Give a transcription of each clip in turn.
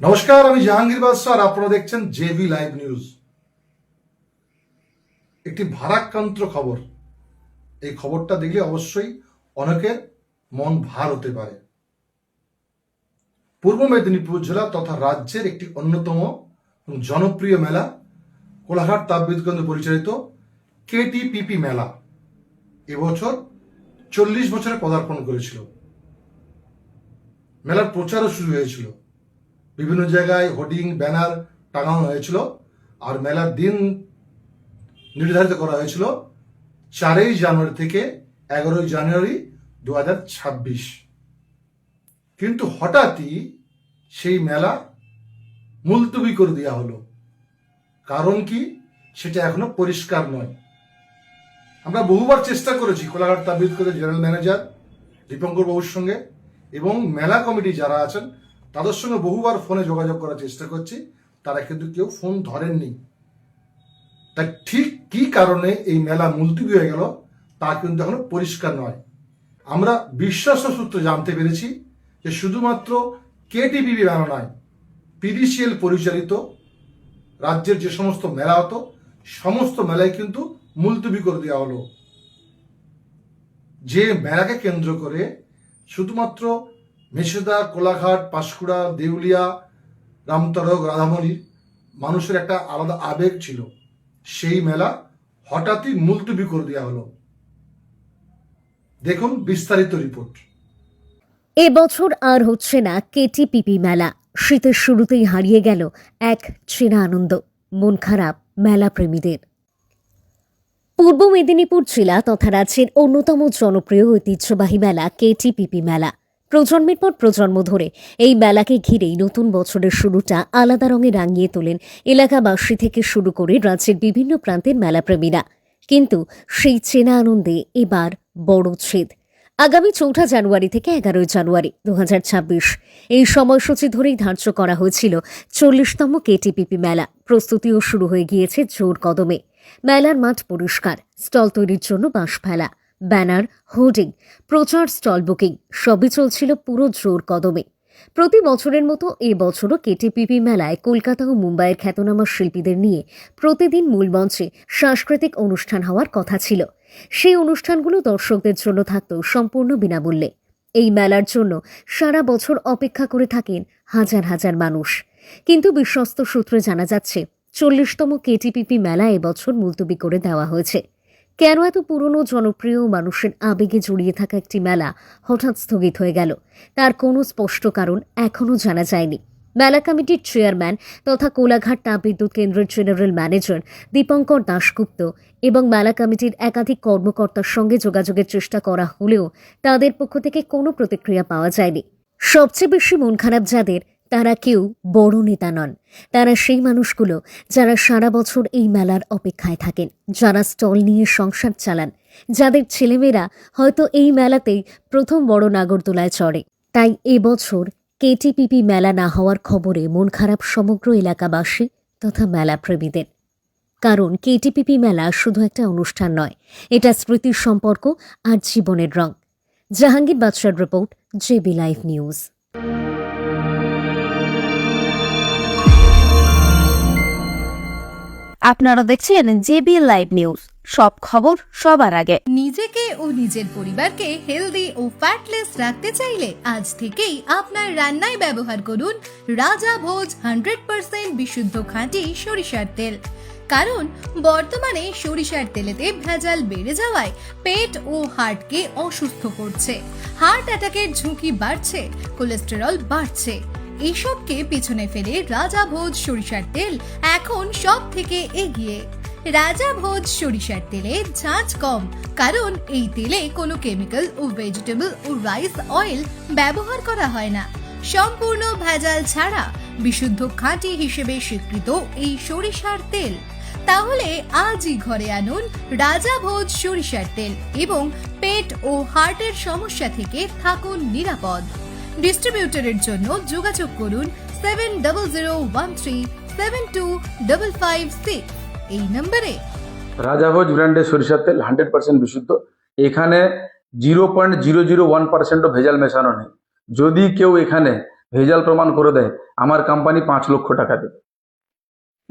নমস্কার, আমি জাহাঙ্গীর বাদশাহ আপনারা দেখছেন জেবি লাইভ নিউজ। একটি ভারাক্রান্ত খবর। এই খবরটা দেখলে অবশ্যই অনেকের মন ভার হতে পারে। পূর্ব মেদিনীপুর জেলা তথা রাজ্যের একটি অন্যতম জনপ্রিয় মেলা কোলাঘাট তাপবিদ্যুৎ পরিচালিত কেটিপিপি মেলা। এবছর চল্লিশ বছরে পদার্পণ করেছিল। মেলার প্রচারও শুরু হয়েছিল। বিভিন্ন জায়গায় হোর্ডিং, ব্যানার টাঙানো হয়েছিল আর মেলার দিন নির্ধারিত করা হয়েছিল চারই জানুয়ারি থেকে এগারোই জানুয়ারি দু কিন্তু হঠাৎই সেই মেলা মুলতবি করে দেওয়া হলো। কারণ কি? সেটা এখনও পরিষ্কার নয়। আমরা বহুবার চেষ্টা করেছি কোলাঘাট তাবিদ করে জেনারেল ম্যানেজার দীপঙ্কর বাবুর সঙ্গে এবং মেলা কমিটি যারা আছেন তাদের সঙ্গে বহুবার ফোনে যোগাযোগ করার চেষ্টা করছি, তারা কিন্তু কেউ ফোন ধরেননি। তাই ঠিক কি কারণে এই মেলা মুলতুবি হয়ে গেল, তা কিন্তু এখনও পরিষ্কার নয়। আমরা বিশ্বাস সূত্রে জানতে পেরেছি যে শুধুমাত্র কেটিভি মেলা নয়, পিডিসিএল পরিচালিত, রাজ্যের যে সমস্ত মেলা হতো, সমস্ত মেলায় কিন্তু মুলতুবি করে দেওয়া হলো। যে মেলাকে কেন্দ্র করে শুধুমাত্র মেছেদা, কোলাঘাট, পাঁশকুড়া, দেউলিয়া রামতরক রাধামণি মানুষের একটা আলাদা আবেগ ছিল। সেই মেলা হঠাৎই মুলতবি করে দেওয়া হলো। দেখুন বিস্তারিত রিপোর্ট। এবছর আর হচ্ছে না কেটিপিপি মেলা। শীতের শুরুতেই হারিয়ে গেল এক চেনা আনন্দ। মন খারাপ মেলা প্রেমীদের। পূর্ব মেদিনীপুর জেলা তথা রাজ্যের অন্যতম জনপ্রিয় ঐতিহ্যবাহী মেলা কেটিপিপি মেলা। প্রজন্মের পর প্রজন্ম ধরে এই মেলাকে ঘিরেই নতুন বছরের শুরুটা আলাদা রঙে রাঙিয়ে তোলেন এলাকাবাসী থেকে শুরু করে রাজ্যের বিভিন্ন প্রান্তের মেলাপ্রেমীরা। কিন্তু সেই চেনা আনন্দে এবার বড় ছেদ। আগামী চৌঠা জানুয়ারি থেকে এগারোই জানুয়ারি দু হাজার ছাব্বিশ এই সময়সূচি ধরেই ধার্য করা হয়েছিল চল্লিশতম কেটিপিপি মেলা। প্রস্তুতিও শুরু হয়ে গিয়েছে জোর কদমে। মেলার মাঠ পরিষ্কার, স্টল তৈরির জন্য বাঁশ ফেলা ব্যানার, হোর্ডিং, প্রচার স্টল বুকিং, সবই চলছিল পুরো জোর কদমে। প্রতি বছরের মতো এ বছরও কেটিপিপি মেলায় কলকাতা ও মুম্বাইয়ের খ্যাতনামা শিল্পীদের নিয়ে প্রতিদিন মূল মঞ্চে সাংস্কৃতিক অনুষ্ঠান হওয়ার কথা ছিল। সেই অনুষ্ঠানগুলো দর্শকদের জন্য থাকত সম্পূর্ণ বিনামূল্যে। এই মেলার জন্য সারা বছর অপেক্ষা করে থাকেন হাজার হাজার মানুষ। কিন্তু বিশ্বস্ত সূত্রে জানা যাচ্ছে, চল্লিশতম কেটিপিপি মেলা এবছর মুলতবি করে দেওয়া হয়েছে। কেন এত পুরনো জনপ্রিয় মানুষের আবেগে জড়িয়ে থাকা একটি মেলা হঠাৎ স্থগিত হয়ে গেল? তার কোনো স্পষ্ট কারণ এখনও জানা যায়নি। মেলা কমিটির চেয়ারম্যান তথা কোলাঘাট তাপবিদ্যুৎ কেন্দ্রের জেনারেল ম্যানেজার দীপঙ্কর দাশগুপ্ত এবং মেলা কমিটির একাধিক কর্মকর্তার সঙ্গে যোগাযোগের চেষ্টা করা হলেও তাদের পক্ষ থেকে কোনো প্রতিক্রিয়া পাওয়া যায়নি। সবচেয়ে বেশি মন খারাপ যাদের তারা কেউ বড় নেতা নন। তারা সেই মানুষগুলো যারা সারা বছর এই মেলার অপেক্ষায় থাকেন, যারা স্টল নিয়ে সংসার চালান। যাদের ছেলেমেয়েরা হয়তো এই মেলাতেই প্রথম বড় নাগরদোলায় চড়ে। তাই এবছর কেটিপিপি মেলা না হওয়ার খবরে মন খারাপ সমগ্র এলাকাবাসী তথা মেলা প্রেমীদের কারণ কেটিপিপি মেলা শুধু একটা অনুষ্ঠান নয়, এটা স্মৃতির সম্পর্ক আর জীবনের রং। জাহাঙ্গীর বাদশার রিপোর্ট জেবি লাইভ নিউজ। আপনারা দেখছেন জেবি লাইভ নিউজ। সব খবর সবার আগে। নিজেকে ও নিজের পরিবারকে হেলদি ও ফ্যাটলেস রাখতে চাইলে আজ থেকেই আপনার রান্নায় ব্যবহার করুন রাজা ভোজ হান্ড্রেড পার্সেন্ট বিশুদ্ধ খাঁটি সরিষার তেল। কারণ বর্তমানে সরিষার তেলেতে ভেজাল বেড়ে যাওয়ায় পেট ও হার্টকে অসুস্থ করছে। হার্ট অ্যাটাকের ঝুঁকি বাড়ছে, কোলেস্টেরল বাড়ছে। এসবকে পিছনে ফেলে রাজা ভোজ সরিষার তেল এখন সব থেকে এগিয়ে। রাজা ভোজ সরিষার তেলে ঝাঁঝ কম, কারণ এই তেলে কোনো কেমিক্যাল ও ভেজিটেবল ও রাইস অয়েল ব্যবহার করা হয় না। সম্পূর্ণ ভেজাল ছাড়া বিশুদ্ধ খাঁটি হিসেবে স্বীকৃত এই সরিষার তেল। তাহলে আজই ঘরে আনুন রাজা ভোজ সরিষার তেল এবং পেট ও হার্টের সমস্যা থেকে থাকুন নিরাপদ। ডিস্ট্রিবিউটরের জন্য যোগাযোগ করুন seven double zero one three seven two double five six. এই নম্বরে রাজাভোজ ব্র্যান্ডের সরিষার তেল হান্ড্রেড পার্সেন্ট বিশুদ্ধ। এখানে zero point zero zero one পার্সেন্টও ভেজাল মেশানো নেই। যদি কেউ এখানে ভেজাল প্রমাণ করে দেয় আমার কোম্পানি পাঁচ লক্ষ টাকা দেবে।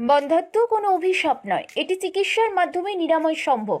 বন্ধাত্ম কোনো অভিশাপ নয়। এটি চিকিৎসার মাধ্যমে নিরাময় সম্ভব।